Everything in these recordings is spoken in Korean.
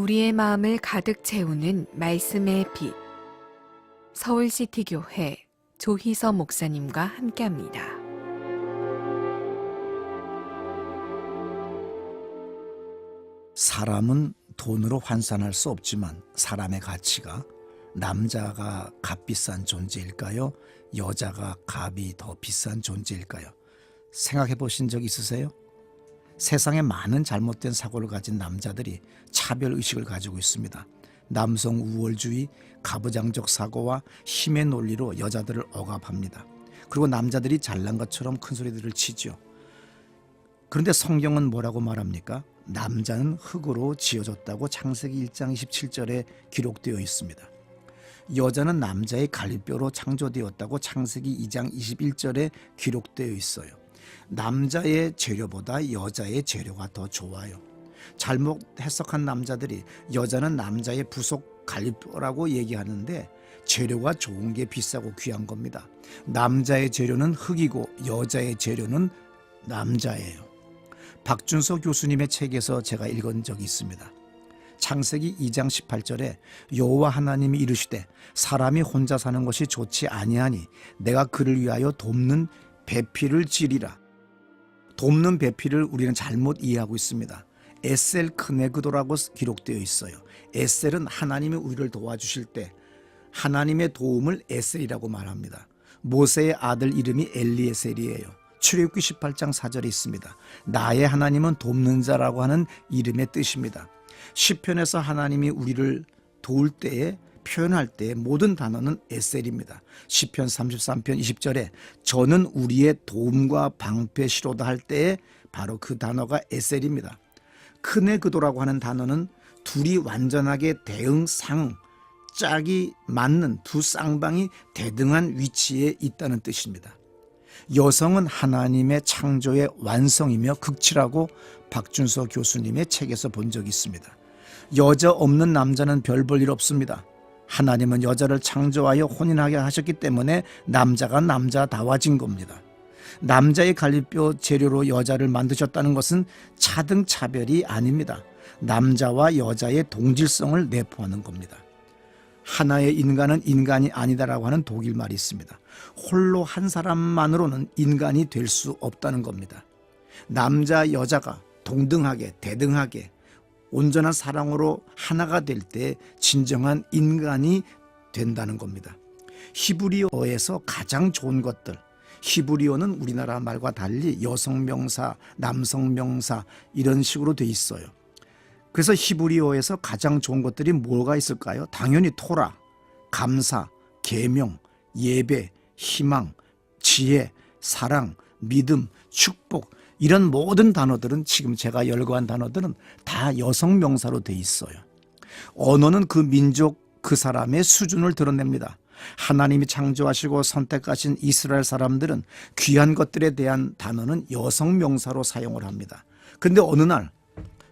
우리의 마음을 가득 채우는 말씀의 빛. 서울시티 교회 조희서 목사님과 함께합니다. 사람은 돈으로 환산할 수 없지만 사람의 가치가 남자가 값비싼 존재일까요? 여자가 값이 더 비싼 존재일까요? 생각해 보신 적 있으세요? 세상에 많은 잘못된 사고를 가진 남자들이 차별 의식을 가지고 있습니다. 남성 우월주의, 가부장적 사고와 힘의 논리로 여자들을 억압합니다. 그리고 남자들이 잘난 것처럼 큰 소리들을 치죠. 그런데 성경은 뭐라고 말합니까? 남자는 흙으로 지어졌다고 창세기 1장 27절에 기록되어 있습니다. 여자는 남자의 갈비뼈로 창조되었다고 창세기 2장 21절에 기록되어 있어요. 남자의 재료보다 여자의 재료가 더 좋아요. 잘못 해석한 남자들이 여자는 남자의 부속 갈비뼈라고 얘기하는데 재료가 좋은 게 비싸고 귀한 겁니다. 남자의 재료는 흙이고 여자의 재료는 남자예요. 박준서 교수님의 책에서 제가 읽은 적이 있습니다. 창세기 2장 18절에 여호와 하나님이 이르시되 사람이 혼자 사는 것이 좋지 아니하니 내가 그를 위하여 돕는 배필을 지리라. 돕는 배필을 우리는 잘못 이해하고 있습니다. 에셀 크네그도라고 기록되어 있어요. 에셀은 하나님이 우리를 도와주실 때 하나님의 도움을 에셀이라고 말합니다. 모세의 아들 이름이 엘리에셀이에요. 출애굽기 18장 4절에 있습니다. 나의 하나님은 돕는 자라고 하는 이름의 뜻입니다. 시편에서 하나님이 우리를 도울 때에 표현할 때의 모든 단어는 에셀입니다. 시편 33편 20절에 저는 우리의 도움과 방패시로다 할 때에 바로 그 단어가 에셀입니다. 큰의 그도라고 하는 단어는 둘이 완전하게 대응 상 짝이 맞는 두 쌍방이 대등한 위치에 있다는 뜻입니다. 여성은 하나님의 창조의 완성이며 극치라고 박준서 교수님의 책에서 본 적이 있습니다. 여자 없는 남자는 별 볼 일 없습니다. 하나님은 여자를 창조하여 혼인하게 하셨기 때문에 남자가 남자다워진 겁니다. 남자의 갈비뼈 재료로 여자를 만드셨다는 것은 차등 차별이 아닙니다. 남자와 여자의 동질성을 내포하는 겁니다. 하나의 인간은 인간이 아니다라고 하는 독일 말이 있습니다. 홀로 한 사람만으로는 인간이 될 수 없다는 겁니다. 남자 여자가 동등하게 대등하게 온전한 사랑으로 하나가 될 때 진정한 인간이 된다는 겁니다. 히브리어에서 가장 좋은 것들 히브리어는 우리나라 말과 달리 여성 명사, 남성 명사 이런 식으로 돼 있어요. 그래서 히브리어에서 가장 좋은 것들이 뭐가 있을까요? 당연히 토라, 감사, 계명, 예배, 희망, 지혜, 사랑, 믿음, 축복 이런 모든 단어들은 지금 제가 열거한 단어들은 다 여성 명사로 돼 있어요. 언어는 그 민족 그 사람의 수준을 드러냅니다. 하나님이 창조하시고 선택하신 이스라엘 사람들은 귀한 것들에 대한 단어는 여성 명사로 사용을 합니다. 근데 어느 날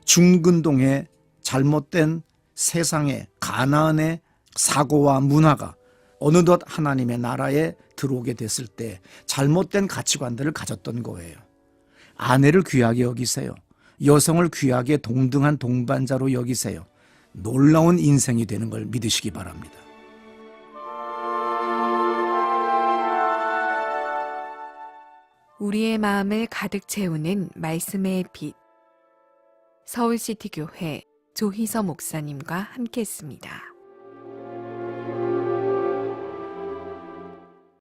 중근동의 잘못된 세상의 가나안의 사고와 문화가 어느덧 하나님의 나라에 들어오게 됐을 때 잘못된 가치관들을 가졌던 거예요. 아내를 귀하게 여기세요. 여성을 귀하게 동등한 동반자로 여기세요. 놀라운 인생이 되는 걸 믿으시기 바랍니다. 우리의 마음을 가득 채우는 말씀의 빛. 서울시티 교회 조희서 목사님과 함께했습니다.